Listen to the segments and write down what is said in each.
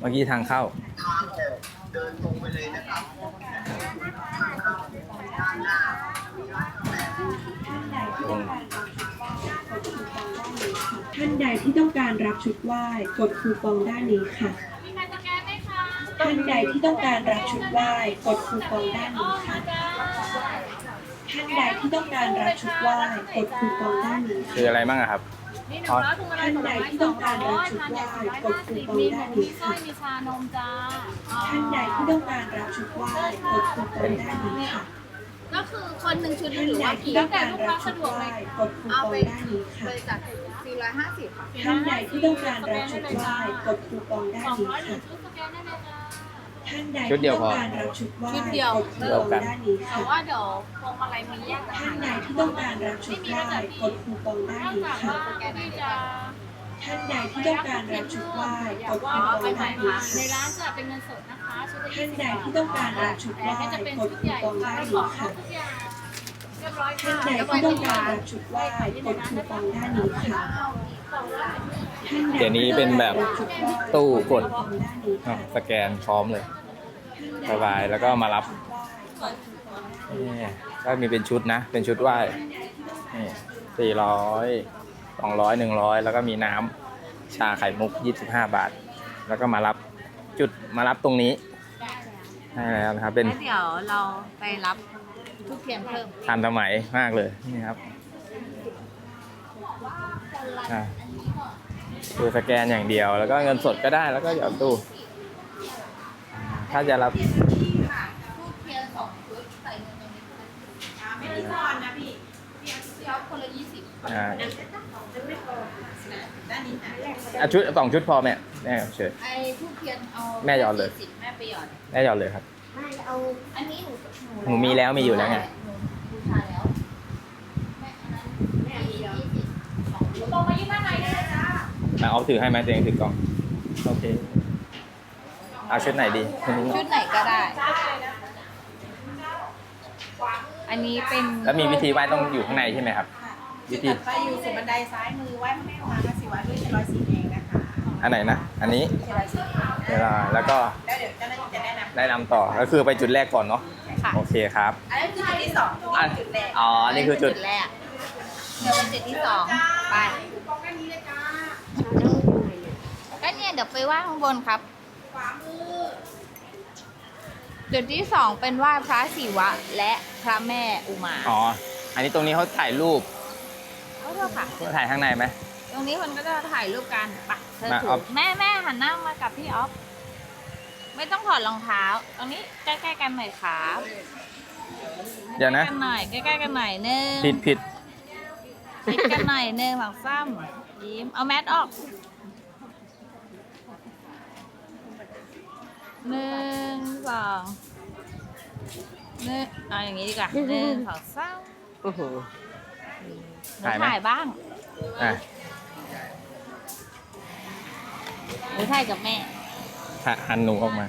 เมื่อกี้ทางเข้าท่านใดที่ต้องการรับชุดไหว้กดคูปองด้านนี้ค่ะ ท่านใดที่ต้องการรับชุดไหว้กดคูปองด้านนี้ค่ะ ใดที่ต้องการรับชุดไหว้กดคูปองด้านนี้คือค่ะอะไรบ้างอะครับ นี่หนึ่งร้อยถุงอะไรท่านผลใดไม้ที่สต้อองงการร้รัอบยชุดพันไหว้สิบกพัดนคูสิบปองมีด้านมีนี้สร้อค่ะยมีชานมจ้าอ๋อท่านใดที่ต้องการรับชุดไหว้กดคูปองด้านนี้ค่ะก็คือคนหนึ่งชุดท่านหรือใดว่าที่กี่ต้แล้อวงแต่การลูกรัค้าบชุสะดดวกไหเลว้ยกดคูปเอาองไปด้านนี้ค่ะเลยจาก450ค่ะท่านใดที่ต้องการรับชุดไหว้กดคูปองด้านสองนี้ร้อยหนึ่ค่ะ งชุดสแกนได้เลยจ้า ท่านใดชุดเดีที่ยวต้อพองการรับชุดไหว้ชุดเดียวกดคูปองด้านนี้แต่ค่ะว่าเดี๋ยวพวงมาลัยมีแยกต่างท่านหากใดที่ต้องการรับชุดไหว้กดคูปองด้านนอกนี้จากค่ะว่าพี่จะท่านใดที่ต้องการรับชุดไหว้กดว่าคูปองไปด้าถ่านยนี้มาในค่ะร้านจะเป็นเงินสดนะคะชุดละท่านใดที่ต้องการรับชุดไหว้ให้จะเป็นกดชุดคูใหญ่ปองด้านขนี้องค่ะ ทุกอย่างเรียบร้อยท่าค่ะนใดที่ต้องการรับชุดไหว้กดคูปองด้านนี้ค่ะท่านใด เดี๋ยวนี้เป็นแบบที่ต้องการรับชุดไหว้ตู้กดคูปองด้านนี้อะค่ะสแกนพร้อมเลยสบายแล้วก็มารับนี่ก็มีเป็นชุดนะ เป็นชุดไหว้นี่สี่ร้อยสองร้อยหนึ่งร้อยแล้วก็มีน้ำชาไข่มุกยี่สิบห้าบาท แล้วก็มารับจุดมารับตรงนี้ใช่แล้วนะครับเป็นแล้วเดี๋ยวเราไปรับทุกเทียนเพิ่มทันสมัยมากเลยนี่ครับอะ คือสแกนอย่างเดียว แล้วก็เงินสดก็ได้แล้วก็หยอดตู้ ถ้าจะรับทุกเทียนสองชุดใส่เงินตรงนี้ไม่ได้ซ่อนนะพี่เทียนเทียนคนละยี่สิบอ่าอะชุดสองชุดพอแม่แม่เชิญไอ้ทุกเทียนเอาแม่หยอดเลยสิบแม่ไปหยอดแม่หยอดเลยครับไม่เอาอันนี้หนูหนูมีแล้วมีอยู่แล้วไงหนูบูชาแล้วแม่อันนั้นแม่ยี่สิบสองชุดตรงมายี่ห้าไหนได้ จ้ามาเอาถือให้ไหมตัวเองถือกล่อง โอเค เอาชุดไหนดีชุดนี้ชุดไหนก็ได้ อันนี้เป็นแล้วมีวิธีไหว้ต้องอยู่ข้างในใช่ไหมครับ วิธี ไปอยู่สุดบันไดซ้ายมือไหว้พระแม่อุมาพระศิวะด้วยเทลอยสีแดงนะคะอันไหนนะ อันนี้เทลอยสีแดงเวลาแล้วก็แล้วเดี๋ยวเจ้าหน้าที่จะแนะนำได้นำต่อ ก็คือไปจุดแรกก่อนเนาะ ค่ะโอเคครับ อันนี้คือจุดที่สองอะจุดแรกอ๋อ นี่คือจุด แรกเดี๋ยวเป็นจุดที่สองไป กองด้านนี้เลยจ้า ก็ เนี่ยเดี๋ยวไปไหว้ข้างบนครับขวามือจุดที่สองเป็นไหว้พระศิวะ และพระแม่อุมาอ๋อ อันนี้ตรงนี้เขาถ่ายรูปขอโทษค่ะถ่ายข้างในไหม ตรงนี้คนก็จะถ่ายรูปกันปะเธอมาถือออฟ แม่แม่หันหน้ามากับพี่ออฟ ไม่ต้องถอดรองเท้า ตรงนี้ใกล้ๆกันหน่อยครับเดี๋ยวนะกันหน่อยใกล้ๆกันหน่อยหนึงผิดผิดปิดกันหน่อยหนึงฝังซ้ำยิ้มเอาแมสออก หนึ่งสองหนึ่งเอาอย่างนี้ดีกว่าหนึ่งสองสามโอ้โห หนูถ่ายไหม ถ่ายบ้างอะหนูถ่ายกับแม่หันหันหนูออกมา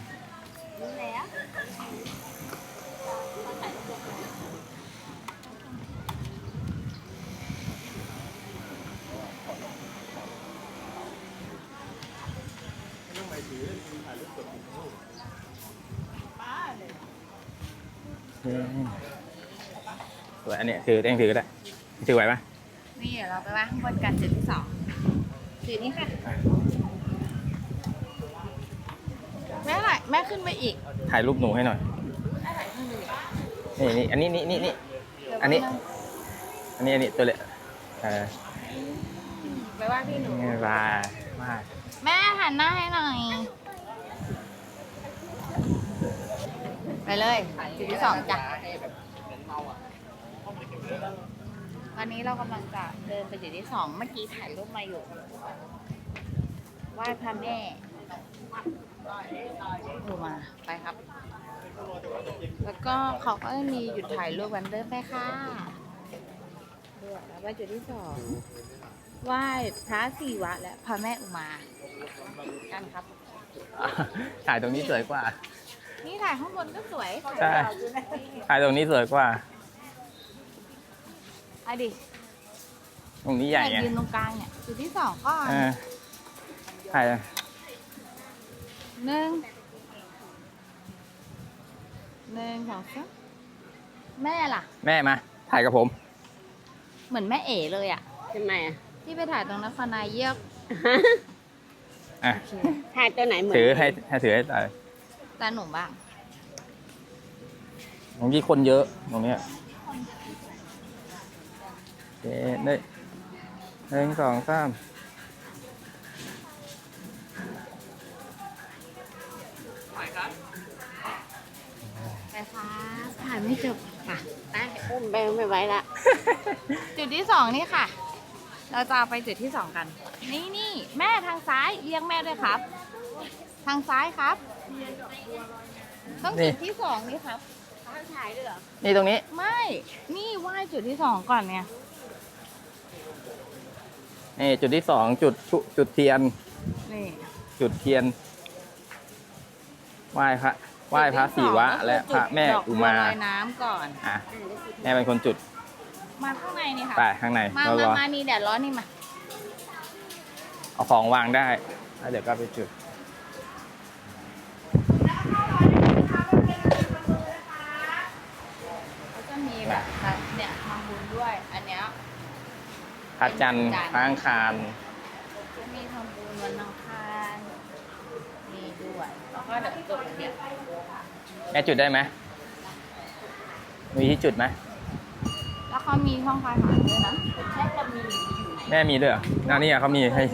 สวยอันเนี้ยถือเองถือก็ได้ถือไหวปะนี่เดี๋ยวเราไปไหว้ข้างบนกันจุดที่สองจุดนี้ค่ะ แม่ไหนแม่ขึ้นไปอีกถ่ายรูปหนูให้หน่อยแม่ไหนขึ้นไปอีกนี่นี่อันนี้นี่นี่นี่อันนี้ อันนี้อันนี้ตัวเล็กเออไปไหว้พี่หนูนี่ามาแม่หันหน้าให้หน่อย ไปเลยจุดที่สองจ้ะวันนี้เรากำลังจะเดินไปจุดที่สองเมื่อกี้ถ่ายรูปมาอยู่ไหว้พระแม่ดูมาไปครับ แล้วก็เขาก็มีหยุดถ่ายรูปกันเดินไปค่ะเลือกแล้วไปจุดที่สองไหว้พระศิวะและพระแม่อุมา กันครับ ถ่ายตรงนี้สวยกว่า นี่ถ่ายข้างบนก็สวยใช่ถ่ายตรงนี้สวยกว่าเอาดิตรงนี้ใหญ่ไงยืนตรงกลางเนี่ยจุดที่สองก่อนเออถ่ายหนึ่งหนึ่งสองสามแม่ล่ะ แม่มา ถ่ายกับผม เหมือนแม่เอ๋เลยอะทำไมอะที่ไปถ่ายตรงนครนายเยียบอะถ่ายตัวไหนเหมือนถือให้ให้ถือให้ถ่าย ตาหนุ่มบ้างตรงนี้คนเยอะตรงเนี้ยโอเคได้หนึ่งสองสามไปค่ะถ่ายไม่จบค่ะอะอุ้มไปไม่ไหวละ จุดที่สองนี่ค่ะ เราจะไปจุดที่สองกัน นี่นี่แม่ทางซ้ายเลี้ยงแม่ด้วยครับ ทางซ้ายครับ ต้องจุดที่สองนี่ครับถ่ายด้วยเหรอนี่ตรงนี้ ไม่ นี่ไหว้จุดที่สองก่อนเนี่ยนี่จุดที่สองจุดชุจุดเทียน นี่จุดเทียน ไหว้พระไหว้พระศิวะ และพระแม่อุมาจุดดกบัวลอยน้ำก่อน อะแม่เป็นคนจุดมาข้างในนี่ค่ะไปข้างในมาเรามารอมานี่แดดร้อนนี่มาเอาของวางได้แล้วเดี๋ยวก็ไปจุด เขาจะมีแบบเนี่ยทำบุญด้วย อันเนี้ย พระจันทร์จันทร์พระอังคารจะมีทำบุญวันอังคารนี่ด้วยแล้วก็เดี๋ยวจุดเนี่ยแม่จุดได้ไหมมีที่จุดไหมแล้วเขามีช่องไฟผ่านด้วยนะแค่จะมีอยู่ไหนแม่มีด้วยเหรอนานี่อะเขามีให้โ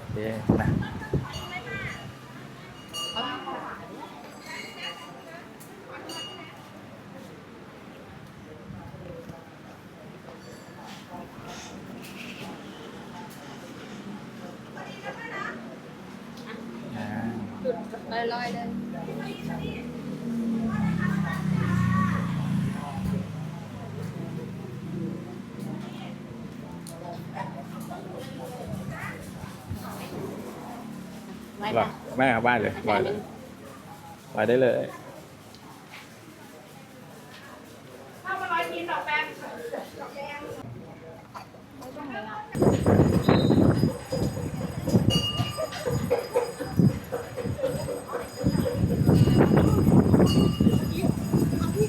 อเคนะ เขามีไฟผ่านด้วย อ่า ลอยๆเลย ไม่ หรอ นะ แม่เอาเลยปล่อยเลยปล่อยได้เลยไม่ต้งเลยอะ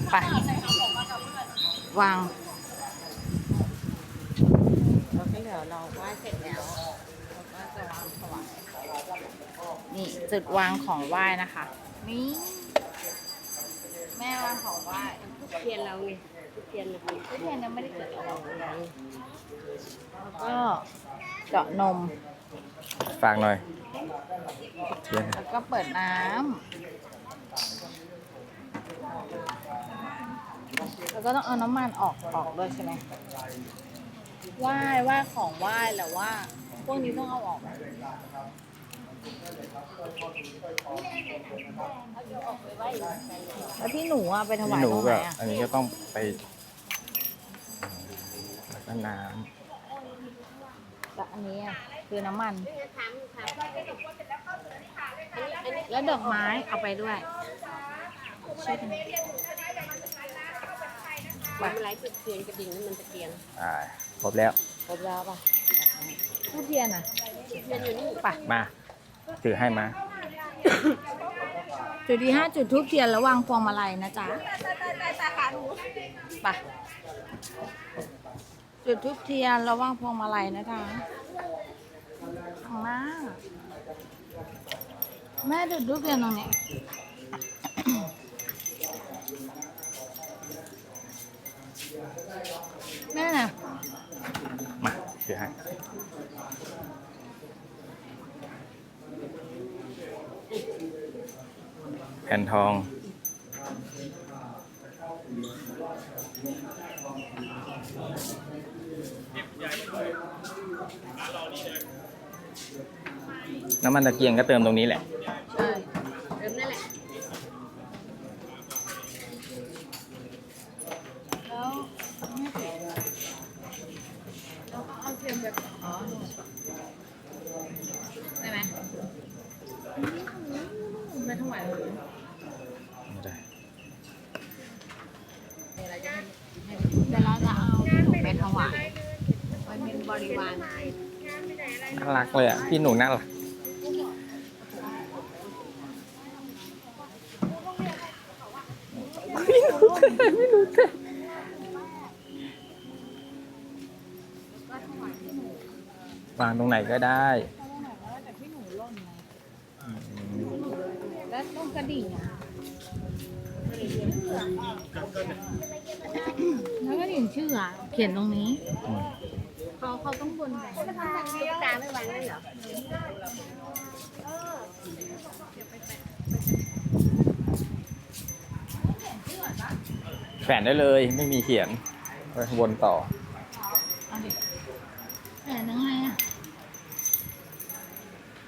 ไปวาง เราก็เดี๋ยวเราไหว้เสร็จแล้วเราก็จะวางถวาย นี่ จุดวางของไหว้นะคะ นี่ แม่วางของไหว้เทียนเราไงเทียนเราทุเรียนยังไม่ได้เกิดอะไรเลยแล้วก็เจาะนม ฝากหน่อยเทียนแล้วก็เปิดน้ำแล้วก็ต้องเอาน้ำมันออกออกด้วยใช่ไหมไหว้ไหว้ของไหว้แหละว่า พวกนี้ต้องเอาออกไหม แล้วที่หนูอะไปถวายพี่หนูตรงไหนก็อะอันนี้ก็ต้องไปแล้วก็น้แล้วอันนี้อะคือน้ำมันถามถามอันนี้อันนี้แล้วดอกไม้เอาไปด้วยช่วยกันทำอะไรจุดเทียนกระดิ่งนี่มันตะเกียงำอ่าครบแล้ว ครบแล้วป่ะทูบเทียนอะเทียนอยู่นี่ป่ะมา ถือให้มา จุดที่ห้าจุดทูบเทียนระวังพวงมาลัยนะจ๊ะไปจุดทูบเทียนระวังพวงมาลัยนะจ๊ะข้างหน้าแม่จุดทูบเทียนตรงนี้ ผ่นทอง น้ำมันตะเกียงก็เติมตรงนี้แหละ ใช่ เริ่มนั่นแหละ แล้วไม่เผ็ดแล้วเอาเทียมแบบอ๋อได้ไหมไม่เท่าไหร่เลย ไม่ได้ เดี๋ยวเราจะเอาหนูไปถ วายไว้เป็น บริวารน่ารักเลยอะ พี่หนูน่ารัก พี่หนูเต้พี่หนูเต้วางตรงไหนก็ได้อืมแล้วต้องกระดิ่งอะแล้วกระดิ่งชื่ออะ เขียนตรงนี้อืม เขาเขาต้องบนแบบตาไม่วางเลยเหรอแฝนได้เลยไม่มีเขียนไปวนต่อแขวนยังไงอะ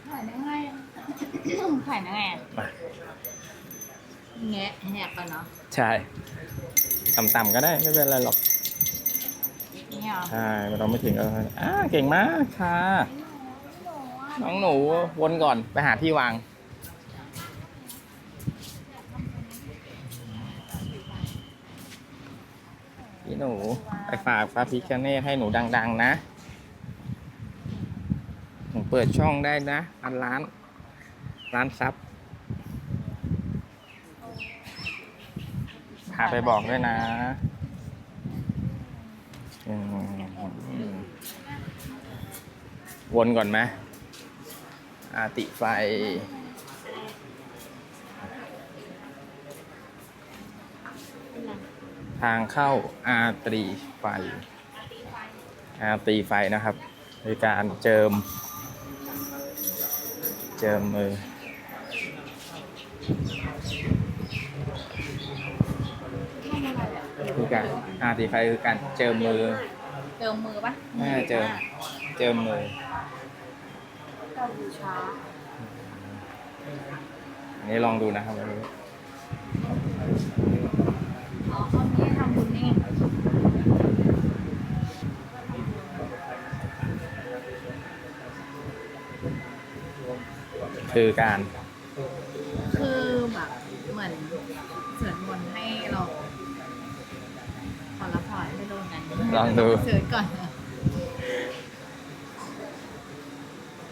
แขวนยังไงอะแขวนยังไงอะมาแงะแหกกันเนาะใช่ต่ำๆก็ได้ไม่เป็นไรหรอกนี่ เหรอใช่ไม่ต้องไม่ถึงก็อ่าเก่งมากค่ะ น้องหนูวนก่อนไปหาที่วาง พี่หนูไปฝากพระพิคเนตให้หนูดัง ๆ นะหนูเปิดช่องได้นะอันร้าน ร้านซับพาไปบอกด้วยนะ วนก่อนไหมอาติไฟ ทางเข้าอาตรีไฟ อาตรีไฟนะครับในการเจิม เจิมมือ คือ การอาตรีไฟคือการเจิมมือเจิมมือปะแม่เจิม เจิมมือ ก็บูชาอันนี้ลองดูนะครับไม่รู้อ๋อเขามีให้ทำบุญนี่ไงคือการ ลองดู เสิร์ชก่อน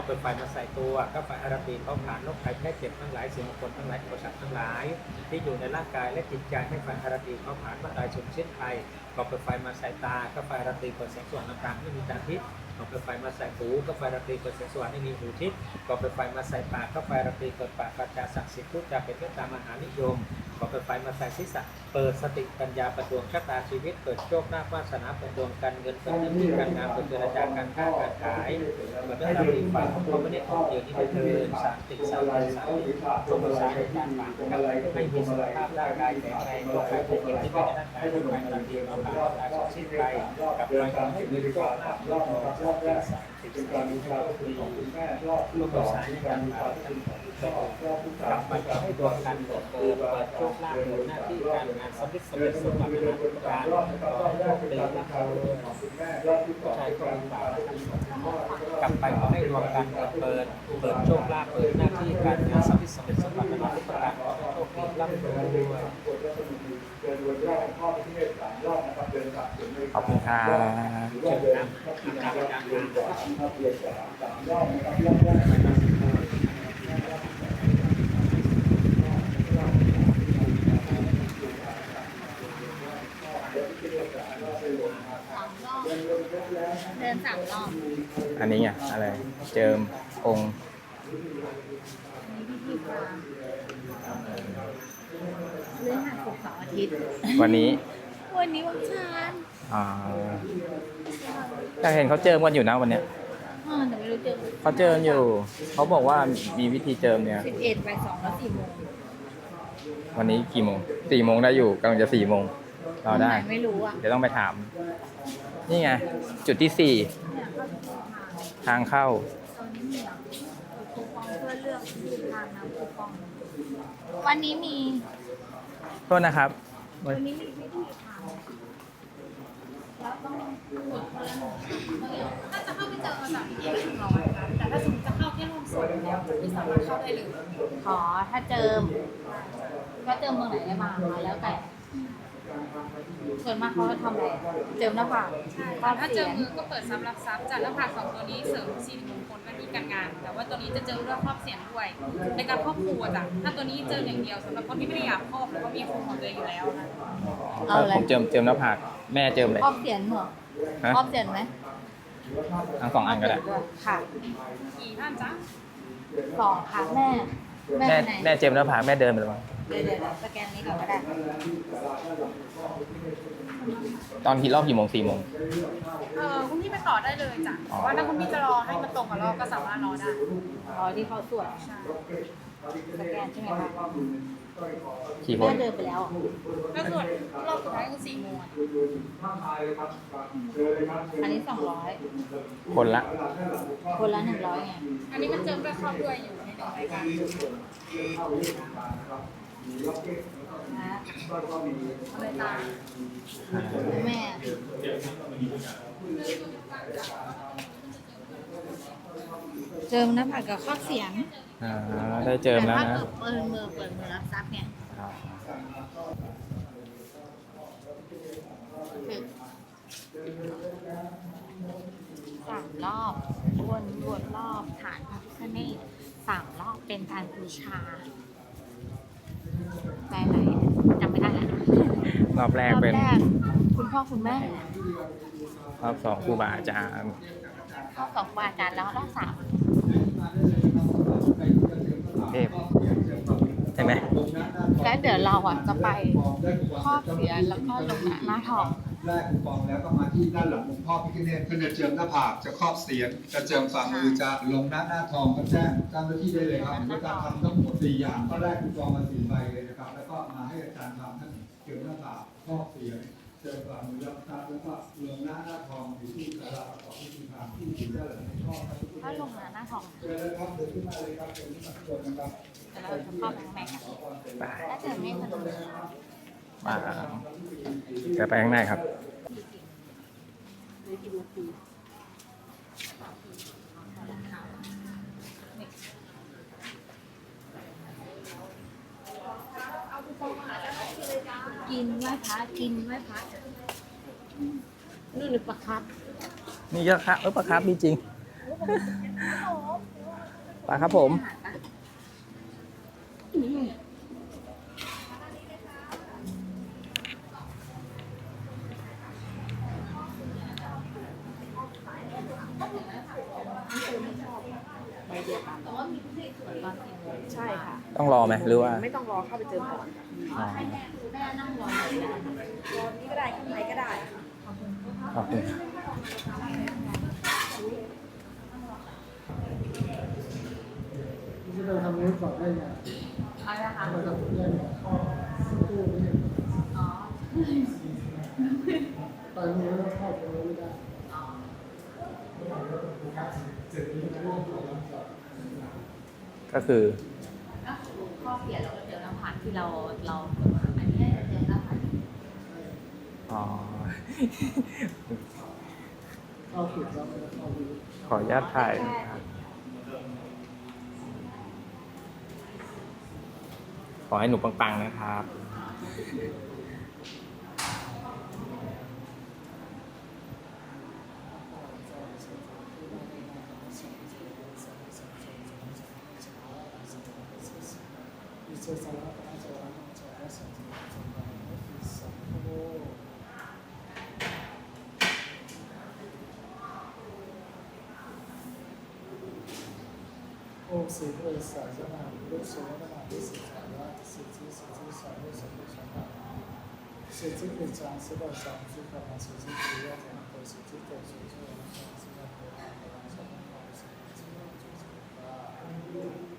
เปิดไฟมาใส่ตัวก็ไฟอาราบีเขาผ่านโรคภัยแค่เจ็บทั้งหลายสิ่งมงคลทั้งหลายอุปสรรคทั้งหลาย ที่อยู่ในร่างกายและจิตใจให้ไฟอาราบีเขาผ่านเมื่อตายสูญสิ้นไปก็เปิดไฟมาใส่ตาก็ไฟอาราบีเปิดแสงสว่างต่างๆไม่มีตาทิพย์ก็เปิดไฟมาใส่หูก็ไฟอาราบีเปิดแสงสว่างไม่มีหูทิพย์ก็เปิดไฟมาใส่ปากก็ไฟอาราบีเปิดปากประจาศักดิ์สิทธิ์พูดจาเป็นเมตตามหานิยม ก็เปิดไฟมาใส่ศีรษะเปิดสติปัญญาประดวงชะตาชีวิต เปิดโชคลาภวาสนาเปิดดวงการเงินเปิดหน้าที่การงานเปิดเจรจาการค้าการขายเหมือนเป็นตามที่ฝันเขาไม่ได้ออกเดียวนี้ไปเทินสามติสามติสามติช่วงภาษาในการฝันนะครับให้มีสุขภาพร่างกายแข็งแรงโรคภัยไข้เจ็บที่เป็นในร่างกายทุกภัยตันทีเราผ่านร่างกายสิ้นไปกับรายการที่มีสุขภาพร่างกายสามติสามติสามติก็คือลูกภาษาในการฝันกลับมาให้ดวงการเกิดเกิดเปิดโชคลาภเปิดหน้าที่การงานสำเร็จสำเร็จสมหวังในทุกการขอให้โชคดีนะครับใช้ความบาปกลับไปขอให้ดวงการเงินเปิดเปิดโชคลาภเปิดหน้าที่การงานสำเร็จสำเร็จสมหวังในทุกประการขอโชคดีร่ำรวยด้วย ขอบคุณค่ะเชิญนะอาจารย์อาจารย์เดินสามรอบ อันนี้ไงอะไร เจิมองค์นี่พิธีกรรมเรื่องหักศุกร์เสาร์อาทิตย์ วันนี้ วันนี้วันจันทร์ อ่าอยากเห็นเขาเจิมกันอยู่นะวันเนี้ยอ่าแต่ไม่รู้เจอเขาเจิมอยู่ เขาบอกว่ามีวิธีเจิมเนี่ย สิบเอ็ดไปสองแล้วสี่โมงวันนี้กี่โมงสี่โมงได้อยู่กำลังจะสี่โมงเราได้ หนไม่รู้อะเดี๋ยวต้องไปถาม นี่ไง จุดที่สี่ทางเข้า ตอนนี้มีอะคูปองเพื่อเลือกที่ทางน้ำคูปอง วันนี้มี โทษนะครับ วันนี้มีวิธีทาง แล้วต้องกดคนละหนึ่งถ้าจะเข้าไปเจอภาษาพิธีก็ถึงร้อยนะแต่ถ้าสมมติจะเข้าแค่รวมส่วนแล้วไม่สามารถเข้าได้เลยขอถ้าเจิม ก็เจิมเมืองไหนได้บ้างแล้วแต่ส่วนมากเขาจะทำอะไรเจิมหน้าผากใช่ครอบถ้าเจอมือก็เปิดซับรับทรัพย์จากหน้าผากสองตัวนี้เสริมสิริมงคลหน้าที่การงาน แต่ว่าตัวนี้จะเจอเรื่องครอบเสียงด้วย ในการครอบครัวจ้ะถ้าตัวนี้เจออย่างเดียวสำหรับคนที่ไม่ได้อยากครอบแล้วก็มีครอบของตัวเองอยู่แล้วนะเอาอะไรผมเจิมเจิมหน้าผาก แม่เจิมเลยครอบเสียนเหรอฮะครอบเสียนไหมทั้งสองอันก็ได้ค่ะกี่ท่านจ๊ะสองค่ะแม่ แม่แม่ไหนแม่เจิมหน้าผากแม่เดินไปเลยมั้งเดี๋ยวเดี๋ยวสแกนนี้ก่อนก็ได้ตอนกี่รอบกี่โมงสี่โมง เออคุณพี่ไปต่อได้เลยจ้ะแต่ว่าถ้าคุณพี่จะรอให้มันตรงกับรอบก็สามารถรอได้ รอที่เขาตรวจใช่สแกนใช่ไหมคะ กี่คแม่นเดินไปแล้วแล้วส่วนรอบสุดท้ายคือสี่โมงอะอันนี้สองร้อยคนละ คนละหนึ่งร้อยไงอันนี้มันเจอด้วยครอบด้วยอยู่ในหนึ่งรายการนะอะไรตามแม่ เจิมหน้าผากกับครอบเสียงอ่าได้เจิมแล้วต่ถ้านะเกิดเปิดมือเปิดมือรับทรัพย์เนี่ยอ่าสามรอบวนวนรอบฐานพระพิฆเนศสามรอบเป็นการบูชาไปไหนจำไม่ได้แล้วรอบแรกเป็นรอบแรกคุณพ่อคุณแม่รอบสองครูบาอาจารย์ รอบสองครูบาอาจารย์แล้วรอบสามเทพใช่ไหมแล้วเดี๋ยวเราอะจะไปครอบเสียนแล้วก็ลงหน้าทองแรกคูปองแล้วก็มาที่ด้านหลังหลวงพ่อพิฆเนศเพื่อจะเจิมหน้าผากจะครอบเสียนจะเจิมฝ่ามือจะลงหน้าหน้าทองก็แจ้งเจ้าหน้าที่ได้เลยครับในการทำทั้งหมดสี่อย่างก็แรกคูปองมาสี่ใบเลยนะครับแล้วก็มาให้อาจารย์ทำทั้งเจิมหน้าผากครอบเสียน เจิมฝ่ามือรับทรัพย์แล้วก็ลงหน้าหน้าทองอยู่ที่ศาลาประกอบพิธีธรรมที่อยู่ด้านหลังหลวงพ่อพระพิฆเนถ้าศลงหน้าทองเชิญเลยครับเดินขึ้นมาเลยครับเชิญขึ้นมาทุกคนนะครับเดี๋ยวเราจะครอบข้างในกันไปถ้าเกิดไม่สะดวกมาเดี๋ยวไปข้างในครับ กินไหว้พระกินไหว้พระนี่หรือปลาครับนี่เยอะครับเออปลาครับมีจริงปลาครับผมใช่ค่ะต้องรอไหมหรือว่า ไม่ต้องรอเข้าไปเจอก่อน อ๋อแม่นั่งรอรอนี้ก็ได้ข้างในก็ได้ค่ะขอบคุณที่เราทำนู้นก่อนได้ไงอะไรนะคะเราทำนู้นได้ไงตู้นี้อ๋อตอนนี้เราเข้าไปไม่ได้ก็คือ ก็คือข้อเสียเราก็เจอหน้าผากที่เราเราอันนี้เจอหน้าผาก อ๋อ เขออนุญาตถ่ายนะครับขอให้หนูปังๆนะครับ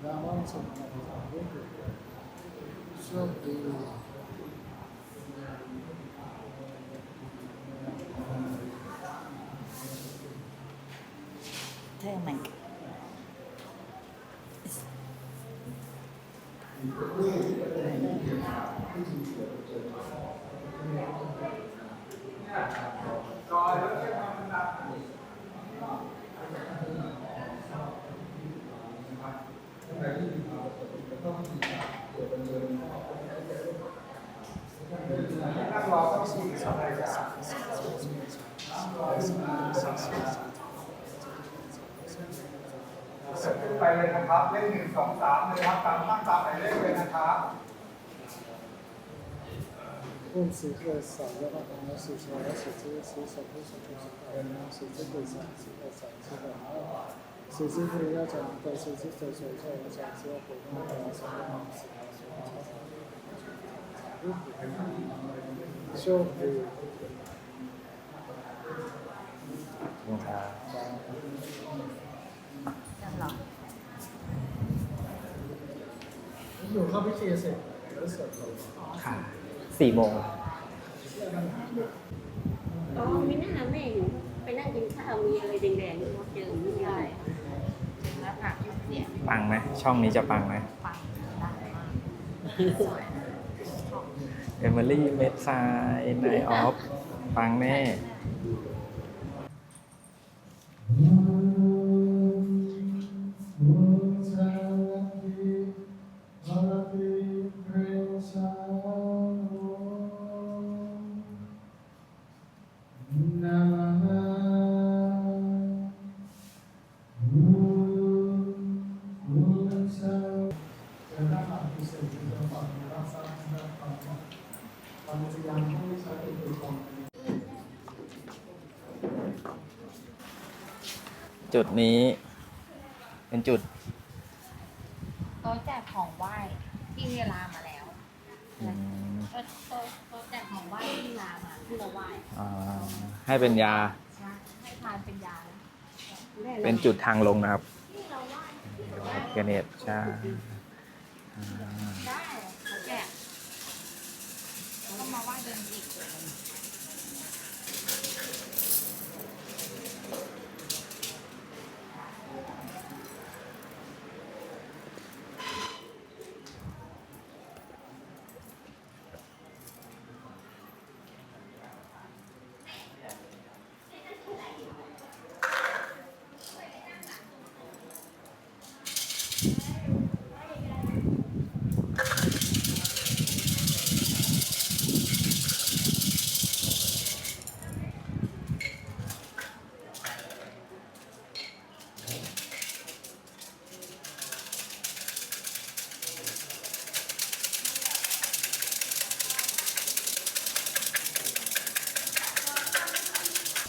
ที่然后什 问此课少的话，然后是说水之水手不水手水手，然后水之鬼手之鬼手之鬼，然后水之鬼要讲的水之鬼手手我讲之后，鬼跟我讲什么水手修补。用它。干了。有咖啡这些事，有手头。ค่ะ สี่โมงอ๋อไม่น่าแม่อยู่ไปนั่งกินข้าวมีอะไรแดงๆนี่เขาเจอไม่ได้หน้าผากเสียงปังไหมช่องนี้จะปังไหมฟังได้มากสวยเอมิลี่เมดไซน์ไนออฟปังแน่ จุดนี้ เป็นจุดโต๊ะแจกของไหว้ที่เวลามาแล้วอืมโต๊ะโต๊ะโต๊ะแจกของไหว้ที่เวลามาที่เราไหว้อ่าให้เป็นยาใช่ให้ทานเป็นยาเป็นจุดทางลงนะครับที่เราไหว้เกเนตใช่อ่า ได้เขาแจกแล้วก็มาไหว้เดินอีก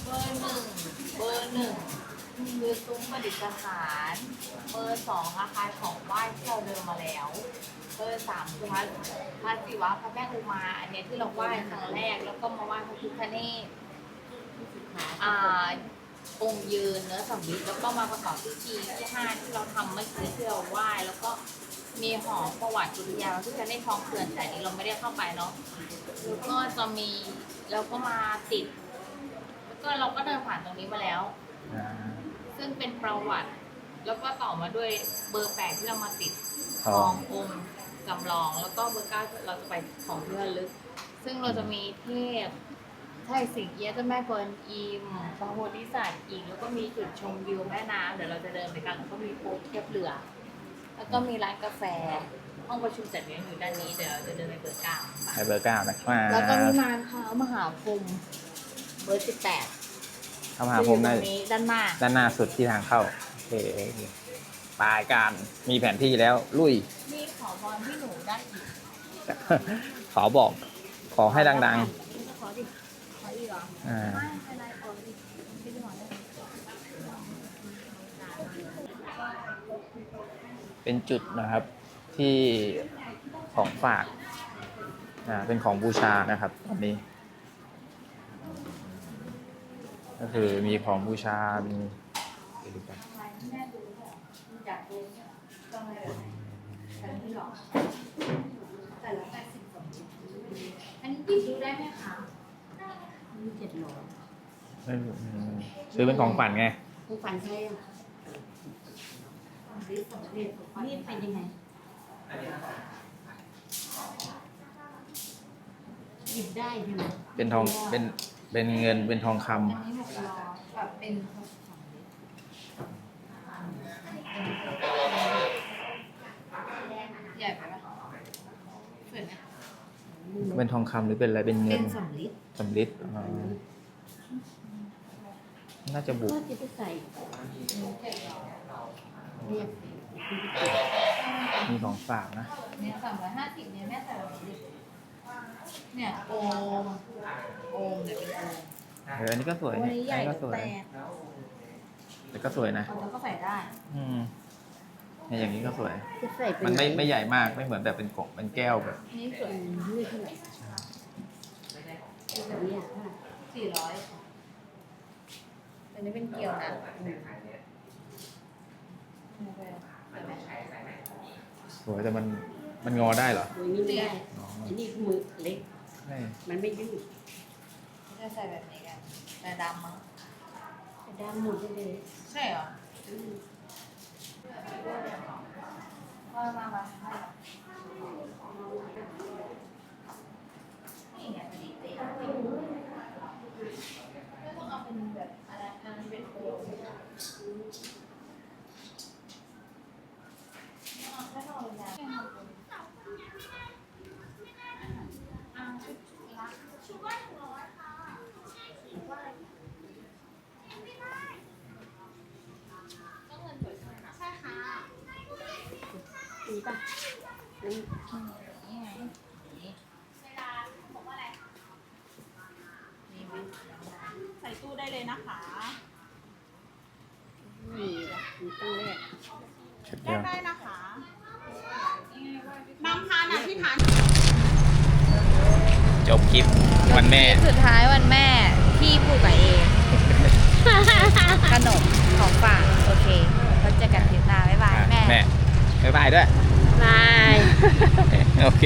เบอร์หนึ่งเบอร์ หนึ่งคือซุ้มประดิษฐานเบอร์สองอาคารของไหว้ที่เราเดินมาแล้วเบอร์สามคือพระพระศิวะพระแม่อุมา อันเนี้ยที่เราไหว้ครั้งแรก แล้วก็มาไหว้พระพิฆเนศอ่าองค์ยืนเนื้อสำริดแล้วก็มาประกอบพิธีที่ห้าที่เราทำเมื่อกี้ที่เราไหว้แล้วก็มีหอประวัติจุริยาพระพิฆเนศทองเขื่อนแต่นี้เราไม่ได้เข้าไปเนาะแล้วก็จะมีแล้วก็มาติด แล้วก็เราก็เดินผ่านตรงนี้มาแล้ว ซึ่งเป็นประวัติ แล้วก็ต่อมาด้วยเบอร์แปดที่เรามาติดททอองงองค์จำลอง แล้วก็เบอร์เก้าเราจะไปของที่ระลึก ซึ่งเราจะมีเทพไทยสิงเอี้ยะเจ้าแม่กวนอิมพระโพธิสัตว์อีกแล้วก็มีจุดชมวิวแม่น้ำเดี๋ยวเราจะเดินไปกันแล้วก็มีโป๊เทียบเรือ แล้วก็มีร้านกาแฟ ห้องประชุมจัดเลี้ยงอยู่ด้านนี้เดี๋ยวเราจะเดินไปเบอร์เก้าไฮเบอร์เก้านะมาแล้วก็มีมารเท้ามหาพรหมเบอร์สิบแปด เข้ามาหาผมในตรงนี้ด้านหน้า ด้านหน้าสุดที่ทางเข้าโอเคปลายการมีแผนที่แล้วลุย นี่ขอพรพี่หนูได้อีกขอบอก ขอให้ดังขอดิขออีกเหรอๆอ่าไม่เป็นไรขอดิพี่หนูได้เป็นจุดนะครับที่ของฝากอ่าเป็นของบูชานะครับตอนนี้ ก็คือมีของบูชา มีไปดูกันอะไรที่แม่ดูเนี่ยอยากดูเนี่ยต้องอันนี้เหรอแต่ละแปดสิบสองอันนี้ติดดูได้ไหมคะมีเจ็ดร้อยไม่รู้ซื้อเป็นของฝันไงผู้ฟันใช่อะนี่เป็นยังไงหยิบได้ใช่ไหมเป็นทองเป็น เป็นเงินเป็นทองคำอันนี้หกร้อยแบบเป็นสองลิตรใหญ่ไปปะสวยไหมเป็นทองคำหรือเป็นอะไรเป็นเงิเป็นนสำลิดสำลิดอ๋อน่าจะบุกก็จะไปใส่เรียกมีของฝากนะเนี่ยสามร้อยห้าสิบเนี่ยแม่ใส่แบบนี้ดิ เนี่ยโอมโอมเนี่ยเป็นโอมเอออันนี้ก็สวยตัวเนี่ยนี้ใหญ่อันนี้ก็สวยแต่แต่ก็สวยนะเขาก็ใส่ได้ อืมเนี่ยอย่างนี้ก็สวย จะใส่เป็นมันไม่หไม่ใหญ่มากไม่เหมือนแบบเป็นกบเป็นแก้วแบบนี่สวยนี่เท่าไหร่แบบเนี้ยเท่าไหร่สี่ร้อยอันนี้เป็นเกลียวนะสวยแต่มัน มันงอได้เหรอตัวนี้ไม่ได้อ๋ออันนี้มือเล็ก ใช่มันไม่ยืดจะใส่แบบนี้กันแต่ดำมั้งแต่ด้ามหมดได้เลยใช่เหรอมามามานี่ไงพอดีเป๊ะไม่ต้องเอาเป็นแบบอะไรอันนี้เป็นโคมเอาแค่นอนเลยนะ มี ป่ะอันนี้นี่ไงนี่นี่ไหมใส่ตู้ได้เลยนะคะมีป่ะมีต้องแรกเช็ดเดียวได้นะคะนำพานอธิษฐานจบคลิปวันแม่ สุดท้ายวันแม่พี่ปลูกกับเอง ขนมของฝากโอเคเราเจอกันทริปหน้าบ๊ายบายแม่ แม่บ๊ายบายด้วย บาย โอเค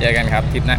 เจอกันครับทริปหน้า